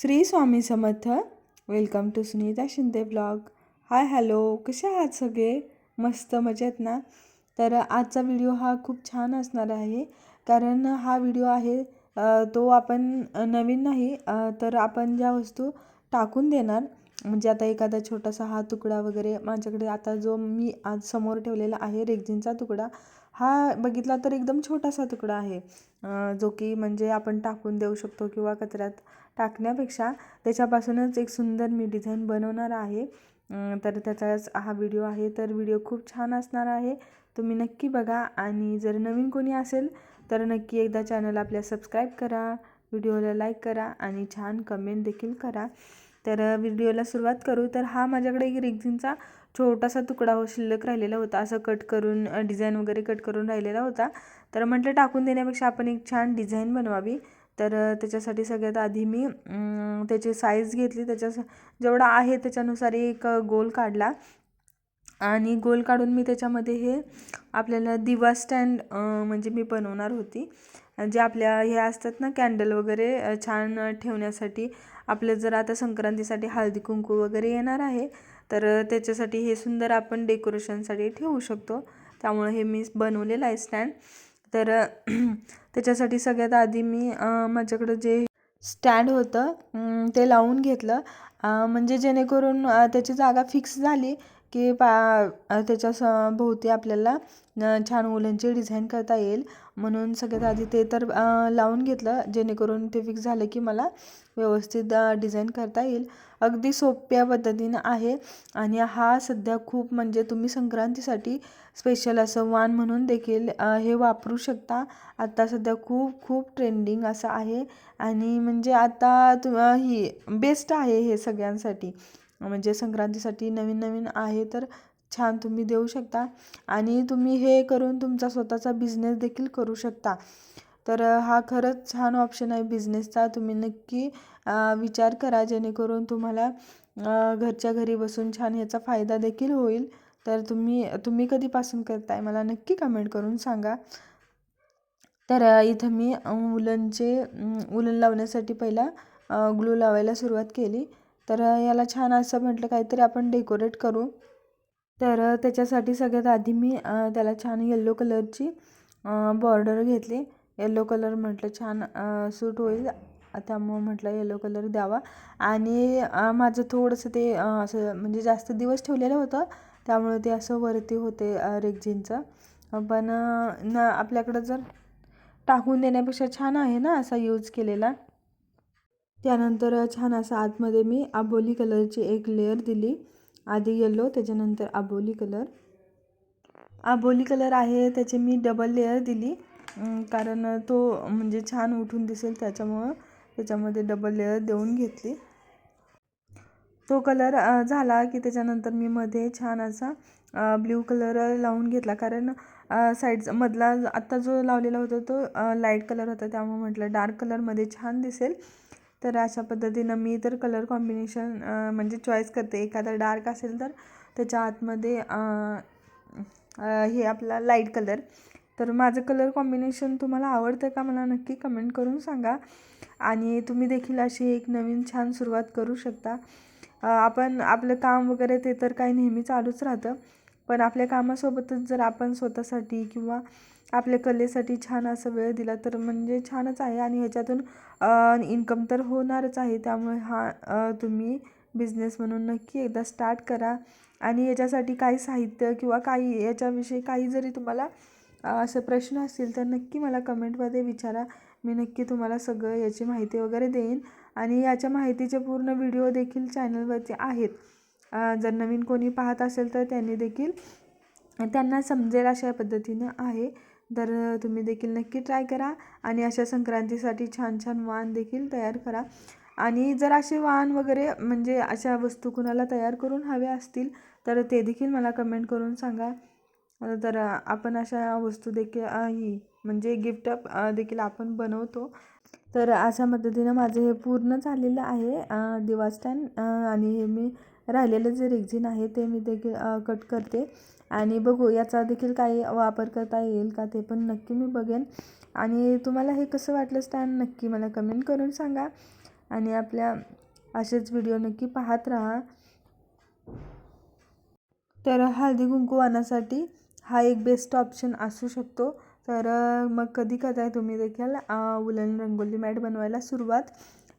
Shri Swami Samarth. Welcome to Sunita Shinde blog hi hello कसे आहात सगळे? मस्त मजेत ना? तर आजचा व्हिडिओ हा खूप छान असणार आहे. कारण हा व्हिडिओ आहे तो आपण नवीन नाही तर आपण ज्या वस्तू टाकून देणार म्हणजे आता एखादा छोटासा हा तुकडा वगैरे माझ्याकडे आता जो मी आज समोर ठेवलेला आहे रेग्झिनचा तुकडा हा बघितला तर एकदम छोटासा तुकडा आहे. जो की म्हणजे आपण टाकून देऊ शकतो किंवा कचऱ्यात टाकण्यापेक्षा त्याच्यापासूनच एक सुंदर मी डिझाईन बनवणार आहे. तर त्याचाच हा व्हिडिओ आहे. तर व्हिडिओ खूप छान असणार आहे. तुम्ही नक्की बघा. आणि जर नवीन कोणी असेल तर नक्की एकदा चॅनल आपल्या सबस्क्राईब करा. व्हिडिओला लाईक करा आणि छान कमेंट देखील करा. तर व्हिडिओला सुरुवात करू. तर हा माझ्याकडे एक रेग्झिनचा छोटासा तुकडा हो शिल्लक राहिलेला होता. असं कट करून डिझाईन वगैरे कट करून राहिलेला होता. तर म्हटलं टाकून देण्यापेक्षा आपण एक छान डिझाईन बनवावी. तर त्याच्यासाठी सगळ्यात आधी मी त्याची साईज घेतली. त्याच्या जेवढा आहे त्याच्यानुसार एक गोल काढला. आणि गोल काढून मी त्याच्यामध्ये हे आपल्याला दिवा स्टँड म्हणजे मी बनवणार होती. जे आपल्या हे असतात ना कॅन्डल वगैरे छान ठेवण्यासाठी. आपलं जर आता संक्रांतीसाठी हळदी कुंकू वगैरे येणार आहे तर त्याच्यासाठी हे सुंदर आपण डेकोरेशनसाठी ठेवू शकतो. त्यामुळे हे मी बनवलेलं आहे स्टँड तर त्याच्यासाठी सगळ्यात आधी मी माझ्याकडं जे स्टँड होतं ते लावून घेतलं. म्हणजे जेणेकरून त्याची जागा फिक्स झाली. की पा त्याच्या स भोवती आपल्याला छान उलनची डिझाईन करता येईल. म्हणून सगळ्यात आधी ते तर लावून घेतलं जेणेकरून ते फिक्स झालं की मला व्यवस्थित डिझाईन करता येईल. अगदी सोप्या पद्धतीनं आहे. आणि हा सध्या खूप म्हणजे तुम्ही संक्रांतीसाठी स्पेशल असं वाण म्हणून देखील हे वापरू शकता. आत्ता सध्या खूप खूप ट्रेंडिंग असं आहे. आणि म्हणजे आता तु ही बेस्ट आहे हे सगळ्यांसाठी. म्हणजे संक्रांतीसाठी नवीन नवीन आहे तर छान तुम्ही देऊ शकता. आणि तुम्ही हे करून तुमचा स्वतःचा बिझनेस देखील करू शकता. तर हा खरंच छान ऑप्शन आहे बिझनेसचा तुम्ही नक्की विचार करा जेणेकरून तुम्हाला घरच्या घरी बसून छान याचा फायदा देखील होईल. तर तुम्ही तुम्ही कधीपासून करताय मला नक्की कमेंट करून सांगा. तर इथं मी उलनचे उलन लावण्यासाठी पहिला ग्लू लावायला सुरुवात केली. तर याला छान असं म्हटलं काहीतरी आपण डेकोरेट करू. तर त्याच्यासाठी सगळ्यात आधी मी त्याला छान येल्लो कलरची बॉर्डर घेतली. येल्लो कलर म्हटलं छान सूट होईल. त्यामुळं म्हटलं येलो कलर द्यावा. आणि माझं थोडंसं ते असं म्हणजे जास्त दिवस ठेवलेलं होतं. त्यामुळे ते असं वरती होते रेग्झिनचं पण न आपल्याकडं जर टाकून देण्यापेक्षा छान आहे ना असा यूज केलेला. त्यानंतर छान असा आतमध्ये मी आबोली कलरची एक लेअर दिली. आधी येलो त्याच्यानंतर आबोली कलर आबोली कलर आहे त्याची मी डबल लेअर दिली. कारण तो म्हणजे छान उठून दिसेल त्याच्यामुळं त्याच्यामध्ये डबल लेअर देऊन घेतली. तो कलर झाला की त्याच्यानंतर मी मध्ये छान असा ब्ल्यू कलर लावून घेतला. कारण साईडचा मधला आत्ता जो लावलेला होता तो लाइट कलर होता. त्यामुळे म्हटलं डार्क कलरमध्ये छान दिसेल. तर अशा पद्धतीनं मी तर कलर कॉम्बिनेशन म्हणजे चॉईस करते. एखादा डार्क असेल तर त्याच्या आतमध्ये हे आपला लाइट कलर तर माझं कलर कॉम्बिनेशन तुम्हाला आवडतं का मला नक्की कमेंट करून सांगा. आणि तुम्ही देखील अशी एक नवीन छान सुरुवात करू शकता. आपण आपलं काम वगैरे ते तर काही नेहमी चालूच राहतं. पण आपल्या कामासोबतच जर आपण स्वतःसाठी किंवा आपल्या कलेसाठी छान असा वेळ दिला तर म्हणजे छानच आहे. आणि ह्याच्यातून इन्कम तर होणारच आहे. त्यामुळे हा तुम्ही बिझनेस म्हणून नक्की एकदा स्टार्ट करा. आणि याच्यासाठी काही साहित्य किंवा काही याच्याविषयी काही जरी तुम्हाला असे प्रश्न असतील तर नक्की मला कमेंटमध्ये विचारा. मी नक्की तुम्हाला सगळं याची माहिती वगैरे देईन. आणि याच्या माहितीचे पूर्ण व्हिडिओ देखील चॅनलवरती आहेत. जर नवीन कोणी पाहत असेल तर त्यांनी देखील त्यांना समजेल अशा पद्धतीनं आहे. तर तुम्ही देखील नक्की ट्राय करा आणि अशा संक्रांतीसाठी छान छान वाण देखील तयार करा. आणि जर असे वाण वगैरे म्हणजे अशा वस्तू कुणाला तयार करून हव्या असतील तर ते देखील मला कमेंट करून सांगा. तर आपण अशा वस्तू देखील ही म्हणजे गिफ्ट देखील आपण बनवतो. तर अशा पद्धतीनं माझं हे पूर्ण झालेलं आहे दिवा स्टँड आणि हे मी राहिलेलं जे रेक्झिन आहे ते मी देखील कट करते. आणि बघू याचा देखील काही वापर करता येईल का ते पण नक्की मी बघेन. आणि तुम्हाला हे कसं वाटलं स्टॅन नक्की मला कमेंट करून सांगा. आणि आपल्या असेच व्हिडिओ नक्की पाहत राहा. तर हळदी कुंकू हा एक बेस्ट ऑप्शन असू शकतो. तर मग कधी करताय तुम्ही देखील? उलन रंगोली मॅट बनवायला सुरुवात.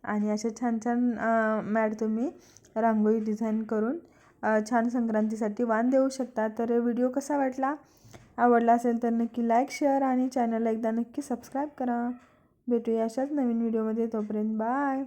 आणि अशा छान छान मॅड तुम्ही रांगोळी डिझाईन करून छान संक्रांतीसाठी वाण देऊ शकता. तर व्हिडिओ कसा वाटला? आवडला असेल तर नक्की लाईक शेअर आणि चॅनलला एकदा नक्की सबस्क्राईब करा. भेटूया अशाच नवीन व्हिडिओमध्ये तोपर्यंत बाय